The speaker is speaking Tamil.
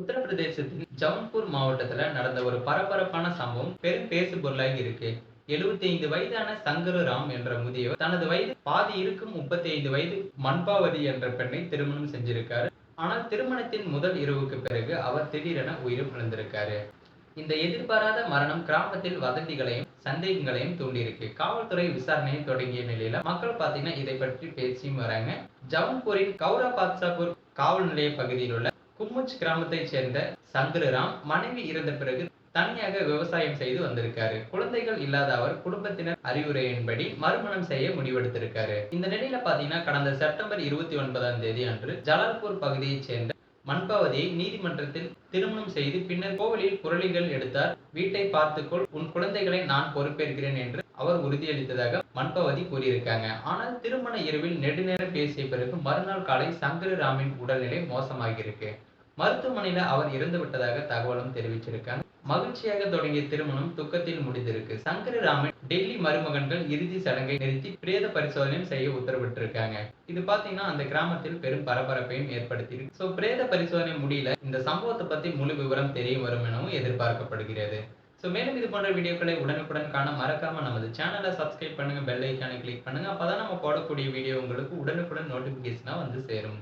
உத்தரப்பிரதேசத்தின் ஜவுன்பூர் மாவட்டத்துல நடந்த ஒரு பரபரப்பான சம்பவம் பெரும் பேசு பொருளாகி இருக்கு. 75 வயதான சங்கரு ராம் என்ற முதியவர் தனது வயது பாதி இருக்கும் 35 வயது மண்பாவதி என்ற பெண்ணை திருமணம் செஞ்சிருக்காரு. ஆனால் திருமணத்தின் முதல் இரவுக்கு பிறகு அவர் திடீரென உயிரும் இழந்திருக்காரு. இந்த எதிர்பாராத மரணம் கிராமத்தில் வதந்திகளையும் சந்தேகங்களையும் தூண்டியிருக்கு. காவல்துறை விசாரணையை தொடங்கிய நிலையில மக்கள் பாத்தீங்கன்னா இதை பற்றி பேசியும் வராங்க. ஜவுன்பூரின் கௌரா பாத்சாபூர் காவல் நிலைய பகுதியில் உள்ள கும்முச் கிராமத்தைச் சேர்ந்த சந்திரராம் மனைவி இறந்த பிறகு தனியாக விவசாயம் செய்து வந்திருக்காரு. குழந்தைகள் இல்லாத அவர் குடும்பத்தினர் அறிவுரையின்படி மறுமணம் செய்ய முடிவெடுத்திருக்காரு. இந்த நிலையில பாத்தீங்கன்னா கடந்த செப்டம்பர் இருபத்தி ஒன்பதாம் தேதி அன்று ஜலால்பூர் பகுதியைச் சேர்ந்த மண்பாவதியை நீதிமன்றத்தில் திருமணம் செய்து பின்னர் கோவிலில் குரலிகள் எடுத்தார். வீட்டை பார்த்துக்கொள் உன் குழந்தைகளை நான் பொறுப்பேற்கிறேன் என்று அவர் உறுதியளித்ததாக மண்பவதி கூறியிருக்காங்க. ஆனால் திருமண இரவில் நெடுநேரம் பேசிய பிறகு மறுநாள் காலை சங்கரராமின் உடல்நிலை மோசமாகியிருக்கு. மருத்துவமனையில அவர் இறந்து விட்டதாக தகவலும் தெரிவிச்சிருக்காங்க. மகிழ்ச்சியாக தொடங்கிய திருமணம் துக்கத்தில் முடிந்திருக்கு. சங்கரராமன் டெல்லி மருமகன்கள் இறுதி சடங்கை நிறுத்தி பிரேத பரிசோதனையும் செய்ய உத்தரவிட்டிருக்காங்க. இது பாத்தீங்கன்னா அந்த கிராமத்தில் பெரும் பரபரப்பையும் ஏற்படுத்தியிருக்கு. சோ பிரேத பரிசோதனை முடியல. இந்த சம்பவத்தை பத்தி முழு விவரம் தெரிய வரும் எனவும் எதிர்பார்க்கப்படுகிறது. ஸோ மேலும் இது போன்ற வீடியோக்களை உடனுக்குடன் காண மறக்காம நமது சேனலை சப்ஸ்கிரைப் பண்ணுங்க பெல் ஐக்கானை கிளிக் பண்ணுங்க. அப்பதான் நம்ம போடக்கூடிய வீடியோ உங்களுக்கு உடனுக்குடன் நோட்டிபிகேஷனா வந்து சேரும்.